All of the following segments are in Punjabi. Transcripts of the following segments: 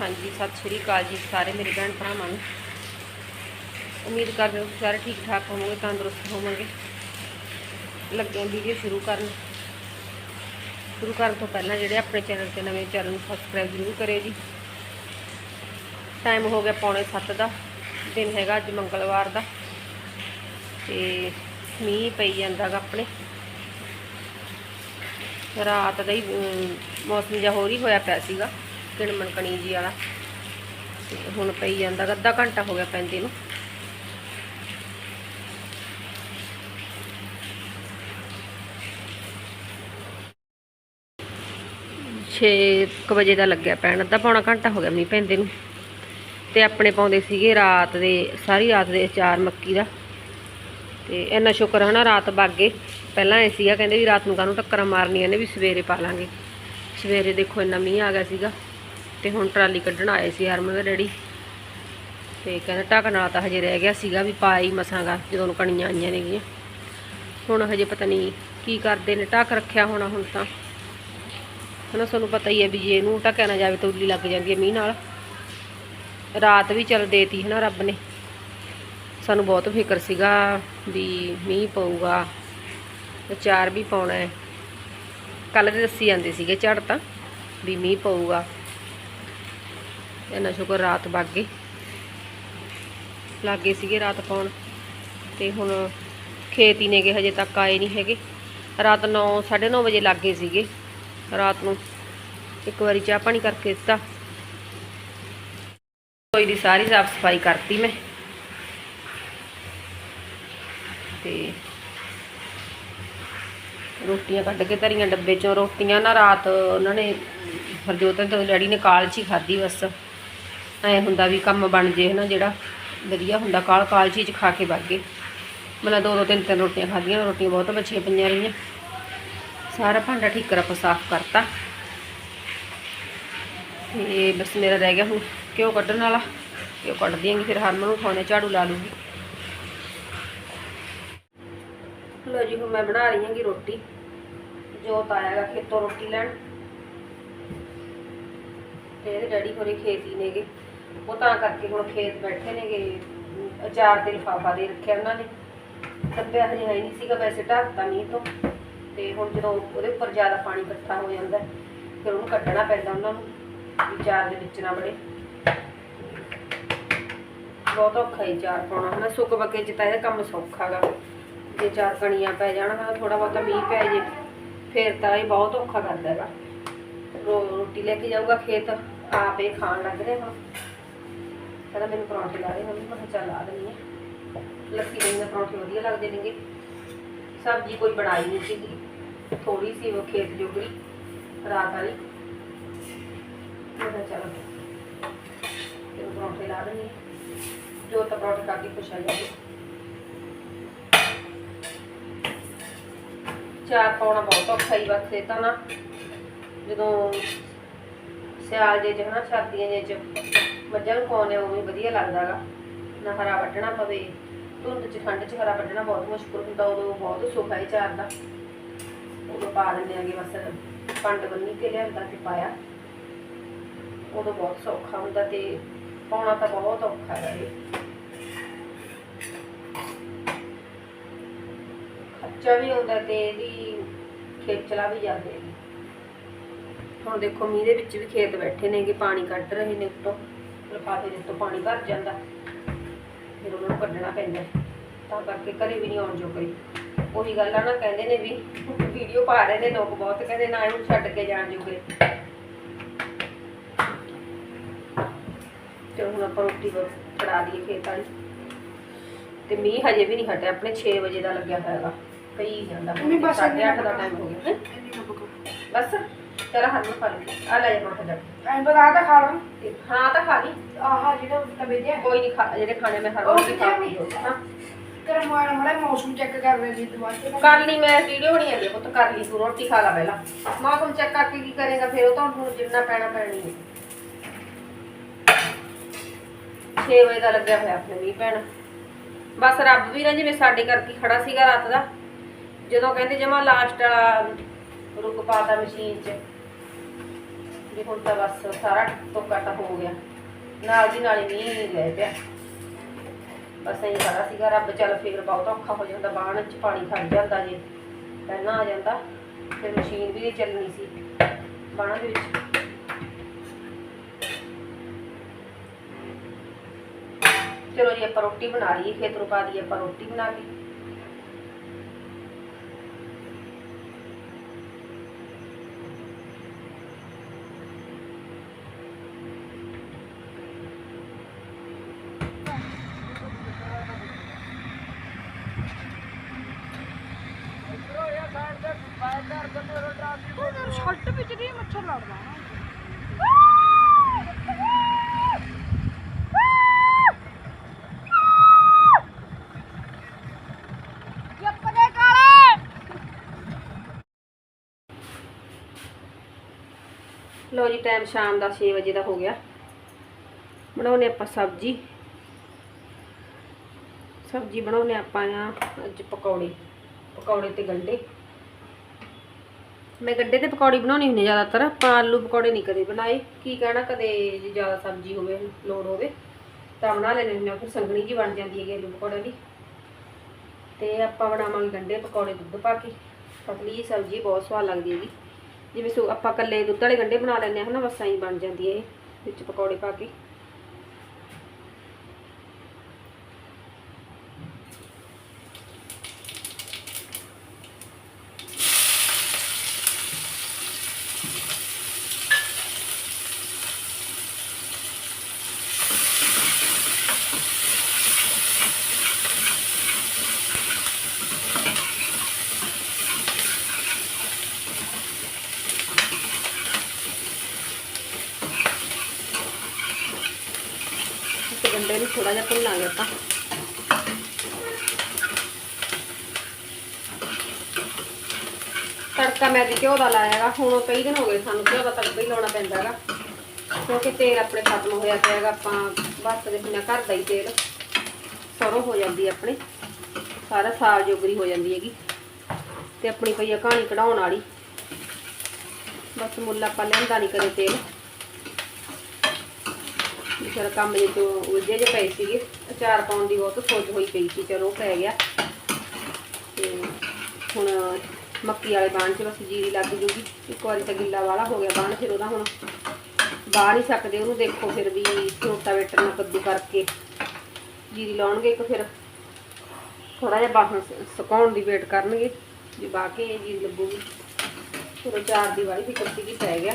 ਹਾਂਜੀ, ਸਤਿ ਸ਼੍ਰੀ ਅਕਾਲ ਜੀ ਸਾਰੇ ਮੇਰੇ ਭੈਣ ਭਰਾਵਾਂ ਨੂੰ। ਉਮੀਦ ਕਰਦੇ ਹਾਂ ਤੁਸੀਂ ਸਾਰੇ ਠੀਕ ਠਾਕ ਹੋਵੋਗੇ, ਤੰਦਰੁਸਤ ਹੋਵੋਗੇ। ਲੱਗੇ ਵੀਡੀਓ ਸ਼ੁਰੂ ਕਰਨ। ਸ਼ੁਰੂ ਕਰਨ ਤੋਂ ਪਹਿਲਾਂ ਜਿਹੜੇ ਆਪਣੇ ਚੈਨਲ ਤੇ ਨਵੇਂ ਚੈਨਲ ਨੂੰ ਸਬਸਕ੍ਰਾਈਬ ਜ਼ਰੂਰ ਕਰਿਓ ਜੀ। ਟਾਈਮ ਹੋ ਗਿਆ ਪੌਣੇ 7 ਦਾ, ਦਿਨ ਹੈਗਾ ਅੱਜ ਮੰਗਲਵਾਰ ਦਾ। ਤੇ ਮੀਂਹ ਪਈ ਜਾਂਦਾ ਗਾ ਆਪਣੇ। ਰਾਤ ਦਾ ਹੀ ਮੌਸਮ ਜਿਹਾ ਹੋਰ ਹੀ ਹੋਇਆ ਪਿਆ ਸੀਗਾ। ਕਿਣਮਣ ਕਣੀ ਜੀ ਵਾਲਾ। ਤੇ ਹੁਣ ਪਈ ਜਾਂਦਾ ਅੱਧਾ ਘੰਟਾ ਹੋ ਗਿਆ ਪੈਂਦੇ ਨੂੰ। ਛੇ ਕੁ ਵਜੇ ਦਾ ਲੱਗਿਆ ਪੈਣ, ਅੱਧਾ ਪੌਣਾ ਘੰਟਾ ਹੋ ਗਿਆ ਮੀਂਹ ਪੈਂਦੇ ਨੂੰ। ਤੇ ਆਪਣੇ ਪਾਉਂਦੇ ਸੀਗੇ ਰਾਤ ਦੇ, ਸਾਰੀ ਰਾਤ ਦੇ ਅਚਾਰ ਮੱਕੀ ਦਾ। ਤੇ ਇੰਨਾ ਸ਼ੁਕਰ ਹਨਾ, ਰਾਤ ਬਾਗੇ। ਪਹਿਲਾਂ ਐ ਸੀਗਾ, ਕਹਿੰਦੇ ਵੀ ਰਾਤ ਨੂੰ ਕਾਹਨੂੰ ਟੱਕਰਾਂ ਮਾਰਨੀਆਂ ਨੇ, ਵੀ ਸਵੇਰੇ ਪਾ ਲਾਂਗੇ। ਸਵੇਰੇ ਦੇਖੋ ਇੰਨਾ ਮੀਂਹ ਆ ਗਿਆ ਸੀਗਾ। ਤੇ ਹੁਣ ਟਰਾਲੀ ਕੱਢਣ ਆਏ ਸੀ ਹਰਮਨ ਦੇ ਡੈਡੀ। ਤੇ ਕਹਿੰਦਾ ਢੱਕਣ ਨਾਲ ਤਾਂ ਹਜੇ ਰਹਿ ਗਿਆ ਸੀਗਾ ਵੀ ਪਾਈ ਮਸਾਂਗਾ, ਜਦੋਂ ਕਣੀਆਂ ਆਈਆਂ ਨੇਗੀਆਂ। ਹੁਣ ਹਜੇ ਪਤਾ ਨਹੀਂ ਕੀ ਕਰਦੇ ਨੇ, ਢੱਕ ਰੱਖਿਆ ਹੋਣਾ ਹੁਣ ਤਾਂ। ਹਨਾ ਤੁਹਾਨੂੰ ਪਤਾ ਹੀ ਹੈ ਵੀ ਜੇ ਇਹਨੂੰ ਢੱਕਿਆ ਨਾ ਜਾਵੇ ਤਾਂ ਉੱਲੀ ਲੱਗ ਜਾਂਦੀ ਹੈ ਮੀਂਹ ਨਾਲ। ਰਾਤ ਵੀ ਚੱਲ ਦੇਤੀ ਹਨਾ ਰੱਬ ਨੇ। ਸਾਨੂੰ ਬਹੁਤ ਫਿਕਰ ਸੀਗਾ ਵੀ ਮੀਂਹ ਪਊਗਾ ਅਚਾਰ ਵੀ ਪਾਉਣਾ ਹੈ। ਕੱਲ ਦੇ ਦੱਸੀ ਜਾਂਦੇ ਸੀਗੇ ਝੜ ਤਾਂ, ਵੀ ਮੀਂਹ ਪਊਗਾ। ਇੰਨਾ ਸ਼ੁਕਰ ਰਾਤ ਬਾਗੇ ਲੱਗੇ ਸੀਗੇ ਰਾਤ ਪਾਉਣ ਤੇ ਹੁਣ ਖੇਤ ਹੀ ਨੇਗੇ, ਹਜੇ ਤੱਕ ਆਏ ਨਹੀਂ ਹੈਗੇ। ਰਾਤ 9 9:30 ਵਜੇ ਲੱਗੇ ਸੀਗੇ। ਰਾਤ ਨੂੰ ਇੱਕ ਵਾਰੀ ਚਾਹ ਪਾਣੀ ਕਰਕੇ ਦਿੱਤਾ। ਕੋਈ ਦੀ ਸਾਰੀ ਸਾਫ਼ ਸਫ਼ਾਈ ਕਰਤੀ ਮੈਂ। ਤੇ ਰੋਟੀਆਂ ਕੱਢ ਕੇ ਧਰੀਆਂ ਡੱਬੇ ਚੋਂ, ਰੋਟੀਆਂ ਨਾ ਰਾਤ ਉਹਨਾਂ ਨੇ, ਹਰਜੋਤ ਤੇ ਡੈਡੀ ਨੇ ਕਾਲ ਹੀ ਖਾਧੀ ਬਸ। ਐ ਹੁੰਦਾ ਵੀ ਕੰਮ ਬਣ ਜੇ ਹਨਾ ਜਿਹੜਾ ਵਧੀਆ ਹੁੰਦਾ, ਕਾਲ ਕਾਲ ਚੀਜ਼ ਖਾ ਕੇ ਬਾਗੇ ਮਤਲਬ ਦੋ ਦੋ ਤਿੰਨ ਤਿੰਨ ਰੋਟੀਆਂ ਖਾਧੀਆਂ ਰੋਟੀਆਂ ਬਹੁਤ ਬਚੀਆਂ ਪਈਆਂ ਰਹੀਆਂ। ਸਾਰਾ ਭਾਂਡਾ ਠੀਕ ਕਰਾ ਸਾਫ਼ ਕਰਤਾ। ਤੇ ਬਸ ਮੇਰਾ ਰਹਿ ਗਿਆ ਹੁਣ, ਘਿਓ ਕੱਢਣ ਵਾਲਾ। ਘਿਓ ਕੱਢ ਦਿਆਂਗੀ, ਫਿਰ ਹਰਮਨ ਨੂੰ ਖਾਣੇ ਝਾੜੂ ਲਾ ਲੂਗੀ। ਲੋ ਜੀ, ਹੁਣ ਮੈਂ ਬਣਾ ਰਹੀ ਹਾਂਗੀ ਰੋਟੀ। ਜੋਤ ਆਇਆਗਾ ਖੇਤੋਂ ਰੋਟੀ ਲੈਣ। ਤੇ ਇਹਦੇ ਡੈਡੀ ਹੋਰੇ ਖੇਤ ਹੀ ਨੇਗੇ। ਉਹ ਤਾਂ ਕਰਕੇ ਹੁਣ ਖੇਤ ਬੈਠੇ ਨੇਗੇ ਅਮ, ਅਚਾਰ ਤੇ ਲਿਫਾਫਾ ਦੇ ਰੱਖਿਆ ਉਹਨਾਂ ਨੇ। ਡੱਬਿਆ ਹਜੇ ਹੈ ਨਹੀਂ ਸੀਗਾ ਵੈਸੇ ਢੱਕਤਾ ਮੀਂਹ ਤੋਂ। ਤੇ ਹੁਣ ਜਦੋਂ ਉਹਦੇ ਉੱਪਰ ਜ਼ਿਆਦਾ ਪਾਣੀ ਇਕੱਠਾ ਹੋ ਜਾਂਦਾ ਫਿਰ ਉਹਨੂੰ ਕੱਢਣਾ ਪੈਂਦਾ ਉਹਨਾਂ ਨੂੰ ਵੀ ਚਾਰ ਦੇ ਵਿੱਚ ਨਾ ਬੜੇ ਬਹੁਤ ਔਖਾ ਹੀ ਚਾਰ ਪਾਉਣਾ। ਹਨਾ ਸੁੱਕ ਬੱਕੇ ਚ ਤਾਂ ਇਹਦਾ ਕੰਮ ਸੌਖਾ ਗਾ। ਜੇ ਚਾਰ ਕਣੀਆਂ ਪੈ ਜਾਣ ਹਨਾ ਥੋੜਾ ਬਹੁਤਾ ਮੀਂਹ ਪੈ ਜੇ ਫਿਰ ਤਾਂ ਇਹ ਬਹੁਤ ਔਖਾ ਕਰਦਾ ਹੈਗਾ ਰੋ- ਰੋਟੀ ਲੈ ਕੇ ਜਾਊਗਾ ਖੇਤ ਆਪੇ ਖਾਣ ਲੱਗ ਰਿਹਾ ਹਾਂ ਕਹਿੰਦਾ ਮੈਨੂੰ ਪਰੌਂਠੇ ਲਾ ਦੇ, ਮੰਮੀ ਮੈਂ ਕਿਹਾ ਚੱਲ ਲਾ ਦਿੰਦੀ ਹਾਂ। ਲੱਸੀ ਦਹੀਂ ਦੇ ਪਰੌਂਠੇ ਵਧੀਆ ਲੱਗਦੇ ਨੇਗੇ। ਸਬਜ਼ੀ ਕੋਈ ਬਣਾਈ ਨਹੀਂ ਸੀਗੀ। ਥੋੜੀ ਸੀ ਉਹ ਖੇਤ ਜੋਗਰੀ, ਰਾਤ ਵਾਲੀ। ਮੈਂ ਕਿਹਾ ਚੱਲ ਤੈਨੂੰ ਪਰੌਂਠੇ ਲਾ ਦਿੰਦੀ ਜੋ ਤਾਂ ਪਰੌਂਠੇ ਖਾ ਕੇ ਖੁਸ਼ ਆ ਜਾਵੇ ਚਾਰ ਪਾਉਣਾ ਬਹੁਤ ਔਖਾ ਹੀ ਬਸ ਤਾਂ ਨਾ ਜਦੋਂ ਸਿਆਲ ਜੇ ਚ ਹਨਾ ਸਰਦੀਆਂ ਜੇ ਚ। ਮੱਝਾਂ ਨੂੰ ਪਾਉਣੇ ਉਵੇਂ ਵਧੀਆ ਲੱਗਦਾਗਾ ਨਾ ਹਰਾ ਵੱਢਣਾ ਪਵੇ। ਧੁੰਦ ਚ, ਠੰਡ ਚ ਹਰਾ ਵੱਢਣਾ ਬਹੁਤ ਮੁਸ਼ਕਲ ਹੁੰਦਾ, ਉਦੋਂ ਬਹੁਤ ਸੁੱਖ ਹੈ ਚਾਰ ਉਦੋਂ ਪਾ ਦਿੰਦੇ ਆਗੇ ਬਸ ਪੰਡ ਬੰਨੀ ਕੇ ਲਿਆਂਦਾ ਤੇ ਪਾਇਆ। ਉਦੋਂ ਬਹੁਤ ਸੌਖਾ ਹੁੰਦਾ ਤੇ ਪਾਉਣਾ ਤਾਂ ਬਹੁਤ ਔਖਾ ਹੈ ਖਰਚਾ ਵੀ ਹੁੰਦਾ ਤੇ ਇਹਦੀ ਖੇਚਲਾ ਵੀ ਜਾਂਦੇ ਹੁਣ ਦੇਖੋ ਮੀਂਹ ਦੇ ਵਿੱਚ ਵੀ ਖੇਤ ਬੈਠੇ ਨੇਗੇ, ਪਾਣੀ ਕੱਢ ਰਹੇ ਨੇ ਉੱਤੋਂ। ਲਿਫਾਫੇ ਦੇ ਉੱਤੋਂ ਪਾਣੀ ਭਰ ਜਾਂਦਾ। ਫਿਰ ਉਹਨਾਂ ਨੂੰ ਕੱਢਣਾ ਪੈਂਦਾ। ਤਾਂ ਕਰਕੇ ਘਰੇ ਵੀ ਨਹੀਂ ਆਉਣ ਜੋਗਰੀ ਉਹੀ ਗੱਲ ਆ ਨਾ ਕਹਿੰਦੇ ਨੇ ਵੀ ਵੀਡੀਓ ਪਾ ਰਹੇ ਨੇ ਲੋਕ ਬਹੁਤ ਕਹਿੰਦੇ ਨਾ ਇਹਨੂੰ ਛੱਡ ਕੇ ਜਾਣ ਜੋਗਰੇ ਤੇ ਹੁਣ ਆਪਾਂ ਰੋਟੀ ਫੜਾ ਦਈਏ ਖੇਤ ਵਾਲੀ। ਤੇ ਮੀਂਹ ਹਜੇ ਵੀ ਨਹੀਂ ਹਟਿਆ ਆਪਣੇ 6 ਵਜੇ ਦਾ ਲੱਗਿਆ ਹੋਇਆਗਾ। ਪਈ ਜਾਂਦਾ। ਮੰਮੀ ਬਸ 8:30 ਦਾ ਟਾਈਮ ਹੋ ਗਿਆ? ਬਸ। ਚਲ ਹਰ ਨੂੰ ਖਾ ਲਈ ਆ ਲੈ ਜਾ ਜਾ। ਐਂ ਬਤਾ ਤਾਂ ਖਾ ਲਾਂ। ਹਾਂ ਤਾਂ ਖਾ ਲਈ। ਆਹ ਜਿਹੜਾ ਤਵੇ ਜਿਹਾ ਕੋਈ ਨਹੀਂ ਖਾ ਜਿਹੜੇ ਖਾਣੇ ਮੈਂ ਹਰ ਉਹ ਰੋਜ਼ ਹੀ ਖਾ ਕਿੱਥੇ ਲਈ ਹਾਂ। ਤੇਰਾ ਮਾੜਾ ਮਾੜਾ ਮੌਸਮ ਚੈੱਕ ਕਰ ਰਹੇ ਸੀ ਦੁਬਾਰਾ ਤੇ ਕਰ ਲਈ ਮੈਂ ਵੀਡੀਓ ਬਣੀ ਜਾਂਦੀ ਪੁੱਤ ਕਰ ਲਈ ਤੂੰ ਰੋਟੀ ਖਾ ਲਾ ਪਹਿਲਾਂ। ਮੌਸਮ ਚੈੱਕ ਕਰਕੇ ਕੀ ਕਰੇਗਾ ਫਿਰ ਉਹ ਤਾਂ ਹੁਣ ਜਿੰਨਾ ਪੈਣਾ ਪੈਣੀ ਹੈ। 6 ਵਜੇ ਦਾ ਲੱਗਿਆ ਹੋਇਆ ਆਪਣੇ ਮੀਂਹ ਪੈਣ। ਬਸ ਰੱਬ ਵੀ ਨਾ ਜਿਵੇਂ ਸਾਡੇ ਕਰਕੇ ਖੜਾ ਸੀਗਾ ਰਾਤ ਦਾ। ਜਦੋਂ ਕਹਿੰਦੇ ਜਮਾ ਲਾਸਟ ਵਾਲਾ ਰੁਕ ਪਾਤਾ ਮਸ਼ੀਨ 'ਚ। ਵੀ ਹੁਣ ਤਾਂ ਬਸ ਸਾਰਾ ਟੋਕਾ ਟਾ ਹੋ ਗਿਆ। ਨਾਲ ਦੀ ਨਾਲ ਹੀ ਮੀਂਹ ਲੈ ਪਿਆ। ਬਸ ਐਂ ਖੜਾ ਸੀਗਾ, ਰੱਬ ਚੱਲ ਫੇਰ ਬਹੁਤ ਔਖਾ ਹੋ ਜਾਂਦਾ, ਬਾਣ ਚ ਪਾਣੀ ਖੜ ਜਾਂਦਾ ਜੇ, ਪਹਿਲਾਂ ਆ ਜਾਂਦਾ, ਫਿਰ ਮਸ਼ੀਨ ਵੀ ਚੱਲਣੀ ਸੀ, ਬਾਣ ਦੇ ਵਿੱਚ। ਚਲੋ ਜੀ, ਆਪਾਂ ਰੋਟੀ ਬਣਾ ਲਈਏ ਖੇਤਰੋਂ ਪਾ ਦਈਏ, ਆਪਾਂ ਰੋਟੀ ਬਣਾ ਲਈ। ਛੱਟ ਵਿੱਚ ਨਹੀਂ ਮੱਛਰ ਲੜਦਾ ਲੋ ਜੀ ਟਾਈਮ ਸ਼ਾਮ ਦਾ 6 ਵਜੇ ਦਾ ਹੋ ਗਿਆ। ਬਣਾਉਨੇ ਆਪਾਂ ਸਬਜ਼ੀ। ਸਬਜ਼ੀ ਬਣਾਉਨੇ ਆਪਾਂ ਆ ਅੱਜ ਪਕੌੜੇ। ਪਕੌੜੇ ਤੇ ਗੰਡੇ। ਮੈਂ ਗੰਡੇ ਦੇ ਪਕੌੜੀ ਬਣਾਉਣੀ ਹੁੰਦੀ ਜ਼ਿਆਦਾਤਰ, ਆਪਾਂ ਆਲੂ ਪਕੌੜੇ ਨਹੀਂ ਕਦੇ ਬਣਾਏ। ਕੀ ਕਹਿਣਾ, ਕਦੇ ਜੇ ਜ਼ਿਆਦਾ ਸਬਜ਼ੀ ਹੋਵੇ, ਲੋੜ ਹੋਵੇ, ਤਾਂ ਬਣਾ ਲੈਣੇ ਹੁੰਦੇ ਆ ਫਿਰ ਸੰਗਣੀ ਜੀ ਬਣ ਜਾਂਦੀ ਹੈਗੀ ਆਲੂ ਪਕੌੜੇ ਦੀ। ਤੇ ਆਪਾਂ ਬਣਾਵਾਂਗੇ ਗੰਡੇ ਪਕੌੜੇ ਦੁੱਧ ਪਾ ਕੇ। ਪਤਲੀ ਸਬਜ਼ੀ, ਬਹੁਤ ਸਵਾਦ ਲੱਗਦੀ ਹੈਗੀ। ਜਿਵੇਂ ਸੋ, ਆਪਾਂ ਕੱਲੇ ਦੁੱਧ ਵਾਲੇ ਗੰਡੇ ਬਣਾ ਲੈਂਦੇ ਹਾਂ, ਹਨਾ, ਬਸ ਐਂ ਬਣ ਜਾਂਦੀ ਹੈ ਇਹ, ਵਿੱਚ ਪਕੌੜੇ ਪਾ ਕੇ ਤੇ ਗੰਡੇ ਨੂੰ ਥੋੜਾ ਜਿਹਾ ਭੁੰਨਾਂਗੇ ਆਪਾਂ। ਤੜਕਾ ਮੈਂ ਅੱਜ ਘਿਓ ਦਾ ਲਾਇਆਗਾ ਹੁਣ ਕਈ ਦਿਨ ਹੋ ਗਏ ਸਾਨੂੰ ਘਿਓ ਦਾ ਤੜਕਾ ਹੀ ਲਾਉਣਾ ਪੈਂਦਾ ਹੈਗਾ। ਕਿਉਂਕਿ ਤੇਲ ਆਪਣੇ ਖਤਮ ਹੋਇਆ ਪਿਆ ਹੈਗਾ, ਆਪਾਂ ਵਰਤਦੇ ਹੁੰਦੇ ਘਰ ਦਾ ਹੀ ਤੇਲ ਸਰੋਂ ਹੋ ਜਾਂਦੀ ਆਪਣੇ। ਸਾਰਾ ਸਾਲ ਜੋਗਰੀ ਹੋ ਜਾਂਦੀ ਹੈਗੀ। ਤੇ ਆਪਣੀ ਪਈ ਆ ਕਹਾਣੀ ਕਢਾਉਣ ਵਾਲੀ। ਬਸ ਮੁੱਲ ਆਪਾਂ ਲੈਂਦਾ ਨਹੀਂ ਕਰੇ ਤੇਲ। ਫਿਰ ਕੰਮ ਜੇ ਤੋਂ ਉਲਝੇ ਜੇ ਪਏ ਸੀਗੇ, ਅਚਾਰ ਪਾਉਣ ਦੀ ਬਹੁਤ ਸੋਚ ਹੋਈ ਪਈ ਸੀ, ਚਲੋ ਪੈ ਗਿਆ। ਤੇ ਹੁਣ ਮੱਕੀ ਵਾਲੇ ਬਾਣ 'ਚ ਬਸ ਜੀਰੀ ਲੱਗ ਜੂਗੀ। ਇੱਕ ਵਾਰੀ ਤਾਂ ਗਿੱਲਾ ਵਾਲਾ ਹੋ ਗਿਆ ਬਾਣ, ਫਿਰ ਉਹਦਾ ਹੁਣ ਬਾਹ ਨਹੀਂ ਸਕਦੇ, ਉਹਨੂੰ ਦੇਖੋ ਫਿਰ ਵੀ ਰੋਟਾਵੇਟਰ ਨਾਲ ਕੱਦੂ ਕਰਕੇ। ਜੀਰੀ ਲਾਉਣਗੇ ਇੱਕ ਫਿਰ। ਥੋੜਾ ਜਿਹਾ ਬਾਹਾਂ ਸੁਕਾਉਣ ਦੀ ਵੇਟ ਕਰਨਗੇ, ਜੇ ਬਾਹ ਕੇ ਜੀਰੀ ਲੱਗੂਗੀ। ਫਿਰ ਚਾਰ ਦੀ ਵਾਲੀ ਫਿਕਰ ਸੀਗੀ ਪੈ ਗਿਆ।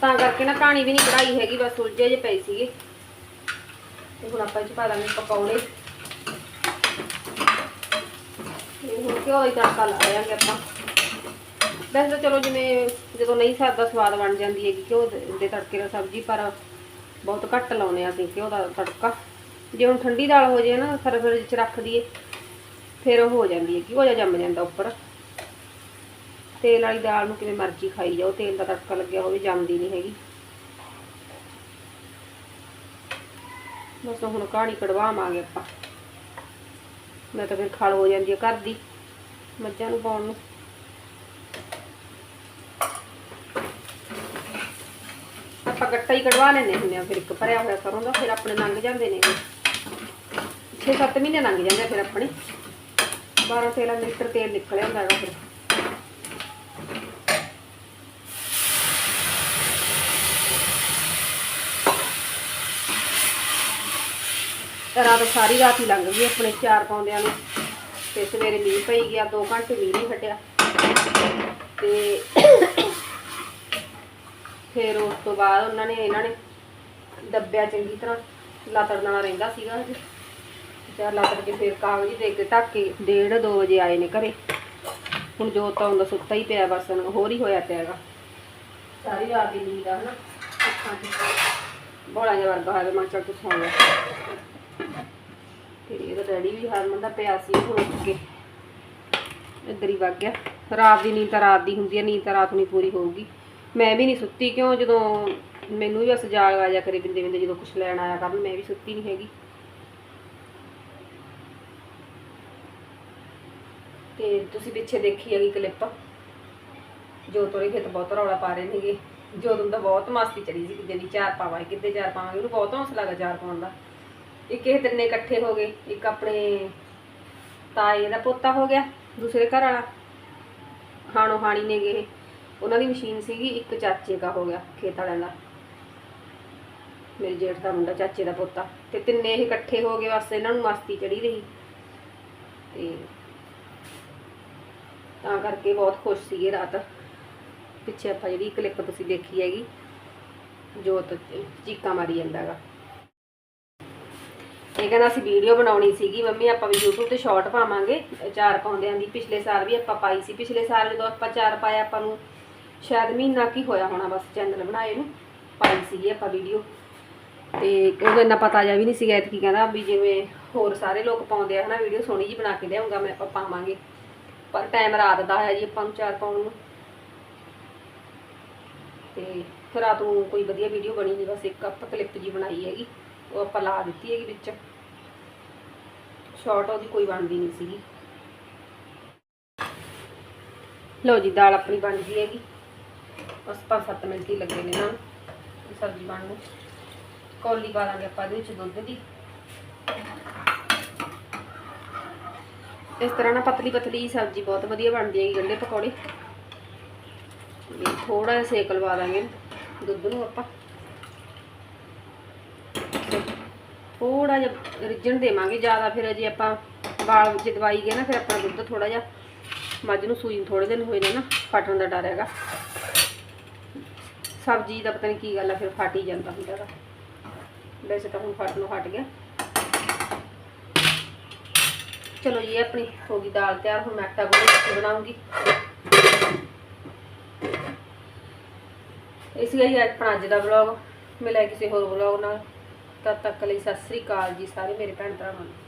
ਤਾਂ ਕਰਕੇ ਨਾ ਕਹਾਣੀ ਵੀ ਨਹੀਂ ਕਢਾਈ ਹੈਗੀ, ਬਸ ਉਲਝੇ ਜੇ ਪਏ ਸੀਗੇ। ਤੇ ਹੁਣ ਆਪਾਂ ਇਹ ਚ ਪਾ ਦਾਂਗੇ ਪਕੌੜੇ। ਤੇ ਹੁਣ ਘਿਓ ਦਾ ਹੀ ਤੜਕਾ ਲਾ ਦਿਆਂਗੇ ਆਪਾਂ। ਵੈਸੇ ਤਾਂ ਚਲੋ ਜਿਵੇਂ ਜਦੋਂ ਨਹੀਂ ਸਰਦਾ ਸਵਾਦ ਬਣ ਜਾਂਦੀ ਹੈਗੀ ਘਿਓ ਦੇ ਤੜਕੇ ਦਾ ਸਬਜ਼ੀ, ਪਰ ਬਹੁਤ ਘੱਟ ਲਾਉਨੇ ਆ ਅਸੀਂ ਘਿਓ ਦਾ ਤੜਕਾ। ਜੇ ਹੁਣ ਠੰਡੀ ਦਾਲ ਹੋ ਜੇ ਨਾ ਸਰਫਰ ਚ ਰੱਖ ਦਈਏ, ਫਿਰ ਉਹ ਹੋ ਜਾਂਦੀ ਹੈ ਘਿਓ ਜਿਹਾ ਜੰਮ ਜਾਂਦਾ ਉੱਪਰ। ਤੇਲ ਵਾਲੀ ਦਾਲ ਨੂੰ ਕਿਵੇਂ ਮਰਜ਼ੀ ਖਾਈ ਜਾਓ, ਤੇਲ ਦਾ ਤੜਕਾ ਲੱਗਿਆ ਹੋਵੇ, ਜੰਮਦੀ ਨਹੀਂ ਹੈਗੀ। ਬਸ ਹੁਣ ਕਹਾਣੀ ਕਢਵਾਵਾਂਗੇ ਆਪਾਂ। ਮੈਂ ਤਾਂ ਫਿਰ ਖਲ ਹੋ ਜਾਂਦੀ ਹੈ ਘਰ ਦੀ, ਮੱਝਾਂ ਨੂੰ ਪਾਉਣ ਨੂੰ। ਆਪਾਂ ਗੱਟਾ ਹੀ ਕਢਵਾ ਲੈਂਦੇ ਹੁੰਦੇ ਆ ਫਿਰ ਇੱਕ ਭਰਿਆ ਹੋਇਆ ਸਰੋਂ ਦਾ, ਫਿਰ ਆਪਣੇ ਲੰਘ ਜਾਂਦੇ ਨੇ 6-7 ਮਹੀਨੇ ਲੰਘ ਜਾਂਦੇ ਆ ਫਿਰ ਆਪਣੇ। 12-13 ਲੀਟਰ ਤੇਲ ਨਿਕਲ ਆਉਂਦਾ ਹੈਗਾ ਫਿਰ। ਰਾਤ ਸਾਰੀ ਰਾਤ ਹੀ ਲੰਘ ਗਈ ਆਪਣੇ ਚਾਰ ਪਾਉਂਦਿਆਂ ਨੂੰ। ਤੇ ਸਵੇਰੇ ਮੀਂਹ ਪਈ ਗਿਆ 2 ਘੰਟੇ ਮੀਂਹ ਨਹੀਂ ਹਟਿਆ। ਤੇ ਫਿਰ ਉਸ ਤੋਂ ਬਾਅਦ ਉਹਨਾਂ ਨੇ, ਇਹਨਾਂ ਨੇ ਦੱਬਿਆ ਚੰਗੀ ਤਰ੍ਹਾਂ ਲਾਤੜ ਨਾਲ ਰਹਿੰਦਾ ਸੀਗਾ ਹਜੇ ਚਾਰ ਲਾਤੜ ਕੇ ਫਿਰ ਕਾਗਜ਼ ਦੇ ਕੇ ਢੱਕ ਕੇ 1:30 2 ਵਜੇ ਆਏ ਨੇ ਘਰੇ। ਹੁਣ ਜੋ ਤਾਂ ਹੁੰਦਾ ਸੁੱਤਾ ਹੀ ਪਿਆ ਬਸ ਹੋਰ ਹੀ ਹੋਇਆ ਪਿਆ ਹੈਗਾ। ਸਾਰੀ ਰਾਤ ਦੀ ਨੀਂਦ ਆ ਹਨਾ। ਅੱਖਾਂ 'ਚ ਬੋਲਾ ਜਿਹਾ ਵਰਗਾ ਹੋਇਆ ਮੈਂ ਚੱਲ ਤੂੰ ਸੌਂ ਜਾ। ਤੇ ਡੈਡੀ ਵੀ ਹਰਮਨ ਦਾ ਪਿਆ ਸੀ ਹੁਣ ਉੱਠ ਕੇ। ਇੱਧਰ ਹੀ ਵਗ ਗਿਆ। ਰਾਤ ਦੀ ਨੀਂਦ ਤਾਂ ਰਾਤ ਦੀ ਹੁੰਦੀ ਹੈ ਨੀਂਦ ਤਾਂ ਰਾਤ ਨੂੰ ਪੂਰੀ ਹੋਊਗੀ। ਮੈਂ ਵੀ ਨਹੀਂ ਸੁੱਤੀ ਕਿਉਂ? ਜਦੋਂ ਮੈਨੂੰ ਵੀ ਬਸ ਜਾਗ ਆ ਜਾ ਕਰੇ ਬਿੰਦੇ ਬਿੰਦੇ, ਜਦੋਂ ਕੁਝ ਲੈਣ ਆਇਆ ਕਰਨ, ਮੈਂ ਵੀ ਸੁੱਤੀ ਨਹੀਂ ਹੈਗੀ। ਤੇ ਤੁਸੀਂ ਪਿੱਛੇ ਦੇਖੀ ਹੈਗੀ ਕਲਿੱਪ? ਜੋ ਤੋਰੇ ਖੇਤ ਬਹੁਤ ਰੌਲਾ ਪਾ ਰਹੇ ਨੇਗੇ। ਜੋਦਨ ਦਾ ਬਹੁਤ ਮਸਤੀ ਚੜੀ ਸੀ, ਕਿਤੇ ਨਹੀਂ ਚਾਰ ਪਾਵਾਂਗੇ, ਕਿਤੇ ਚਾਰ ਪਾਵਾਂਗੇ, ਉਹਨੂੰ ਬਹੁਤ ਹੌਸਲਾ ਗਾ ਚਾਰ ਪਾਉਣ ਦਾ। ਇੱਕ ਇਹ ਤਿੰਨੇ ਇਕੱਠੇ ਹੋ ਗਏ, ਇੱਕ ਆਪਣੇ ਤਾਏ ਦਾ ਪੋਤਾ ਹੋ ਗਿਆ, ਦੂਸਰੇ ਘਰ ਵਾਲਾ। ਹਾਣੋ ਹਾਣੀ ਨੇ ਗਏ ਉਹਨਾਂ ਦੀ ਮਸ਼ੀਨ ਸੀਗੀ, ਇੱਕ ਚਾਚੇ ਦਾ ਹੋ ਗਿਆ, ਖੇਤ ਵਾਲਿਆਂ ਦਾ। ਮੇਰੇ ਜੇਠ ਦਾ ਮੁੰਡਾ ਚਾਚੇ ਦਾ ਪੋਤਾ। ਤੇ ਤਿੰਨੇ ਇਹ ਇਕੱਠੇ ਹੋ ਗਏ, ਬਸ ਇਹਨਾਂ ਨੂੰ ਮਸਤੀ ਚੜੀ ਰਹੀ। ਤੇ ਤਾਂ ਕਰਕੇ ਬਹੁਤ ਖੁਸ਼ ਸੀਗੇ ਰਾਤ। ਪਿੱਛੇ ਆਪਾਂ ਜਿਹੜੀ ਕਲਿੱਪ ਤੁਸੀਂ ਦੇਖੀ ਹੈਗੀ, ਜੋਤ ਚੀਕਾਂ ਮਾਰੀ ਜਾਂਦਾ ਗਾ ਇਹ ਕਹਿੰਦਾ ਅਸੀਂ ਵੀਡੀਓ ਬਣਾਉਣੀ ਸੀਗੀ, ਮੰਮੀ ਆਪਾਂ ਵੀ YouTube ਤੇ ਸ਼ਾਰਟ ਪਾਵਾਂਗੇ। ਚਾਰ ਪਾਉਂਦਿਆਂ ਦੀ ਪਿਛਲੇ ਸਾਲ ਵੀ ਆਪਾਂ ਪਾਈ ਸੀ। ਪਿਛਲੇ ਸਾਲ ਜਦੋਂ ਆਪਾਂ ਚਾਰ ਪਾਇਆ, ਆਪਾਂ ਨੂੰ ਸ਼ਾਇਦ ਮਹੀਨਾ ਕੀ ਹੋਇਆ ਹੋਣਾ ਬਸ ਚੈਨਲ ਬਣਾਏ ਨੂੰ, ਪਾਈ ਸੀਗੀ ਆਪਾਂ ਵੀਡੀਓ। ਤੇ ਉਹਨੂੰ ਇੰਨਾ ਪਤਾ ਜਾ ਵੀ ਨਹੀਂ ਸੀਗਾ ਐਤਕੀ ਕਹਿੰਦਾ ਵੀ ਜਿਵੇਂ ਹੋਰ ਸਾਰੇ ਲੋਕ ਪਾਉਂਦੇ ਆ, ਹਨਾ ਵੀਡੀਓ ਸੋਹਣੀ ਜੀ ਬਣਾ ਕੇ ਲਿਆਉਂਗਾ ਮੈਂ, ਆਪਾਂ ਪਾਵਾਂਗੇ। ਪਰ ਟਾਈਮ ਰਾਤ ਦਾ ਹੈ ਜੀ ਆਪਾਂ ਨੂੰ ਚਾਰ ਪਾਉਣ ਨੂੰ। ਤੇ ਫਿਰ ਰਾਤ ਨੂੰ ਕੋਈ ਵਧੀਆ ਵੀਡੀਓ ਬਣੀ ਨਹੀਂ ਬਸ ਇੱਕ ਆਪਾਂ ਕਲਿੱਪ ਜੀ ਬਣਾਈ ਹੈਗੀ। ਉਹ ਆਪਾਂ ਲਾ ਦਿੱਤੀ ਹੈਗੀ ਵਿੱਚ। ਸ਼ਾਰਟ ਉਹਦੀ ਕੋਈ ਬਣਦੀ ਨਹੀਂ ਸੀਗੀ। ਲਓ ਜੀ, ਦਾਲ ਆਪਣੀ ਬਣ ਗਈ ਹੈਗੀ। ਬਸ 5-7 ਮਿੰਟ ਹੀ ਲੱਗੇ ਨੇ ਨਾ ਸਬਜ਼ੀ ਬਣਨ ਨੂੰ। ਕੌਲੀ ਪਾ ਦਾਂਗੇ ਆਪਾਂ ਇਹਦੇ ਵਿੱਚ ਦੁੱਧ ਦੀ। ਇਸ ਤਰ੍ਹਾਂ ਨਾ ਪਤਲੀ ਪਤਲੀ ਸਬਜ਼ੀ ਬਹੁਤ ਵਧੀਆ ਬਣਦੀ ਹੈਗੀ ਗੰਢੇ ਪਕੌੜੇ। ਥੋੜਾ ਜਿਹਾ ਸੇਕ ਲਵਾ ਦਾਂਗੇ ਦੁੱਧ ਨੂੰ ਆਪਾਂ। ਥੋੜਾ ਜਿਹਾ ਰਿੱਝਣ ਦੇਵਾਂਗੇ ਜ਼ਿਆਦਾ, ਫਿਰ ਜੇ ਆਪਾਂ ਵਾਲ ਵਿੱਚ ਦਵਾਈਏ ਨਾ, ਫਿਰ ਆਪਣਾ ਦੁੱਧ ਥੋੜਾ ਜਿਹਾ ਮੱਝ ਨੂੰ ਸੂਈ ਨੂੰ ਥੋੜੇ ਦਿਨ ਹੋਏ ਨੇ ਨਾ, ਫਟਣ ਦਾ ਡਰ ਹੈਗਾ। ਸਬਜ਼ੀ ਦਾ ਪਤਾ ਨਹੀਂ ਕੀ ਗੱਲ ਆ, ਫਿਰ ਫਟ ਹੀ ਜਾਂਦਾ ਹੁੰਦਾ ਗਾ। ਵੈਸੇ ਤਾਂ ਹੁਣ ਫਟ ਨੂੰ ਹਟ ਗਿਆ। ਚਲੋ ਜੀ, ਇਹ ਆਪਣੀ ਹੋ ਗਈ ਦਾਲ ਤਿਆਰ, ਹੁਣ ਮੈਂ ਆਟਾ ਗੁੰਨ ਬਣਾਉਂਗੀ। ਇਸ ਲਈ ਆਪਣਾ ਅੱਜ ਦਾ ਵਲੌਗ ਮਿਲਿਆ ਕਿਸੇ ਹੋਰ ਵਲੌਗ ਨਾਲ। ਤਦ ਤੱਕ ਲਈ ਸਤਿ ਸ੍ਰੀ ਅਕਾਲ ਜੀ ਸਾਰੇ ਮੇਰੇ ਭੈਣ ਭਰਾਵਾਂ ਨੂੰ।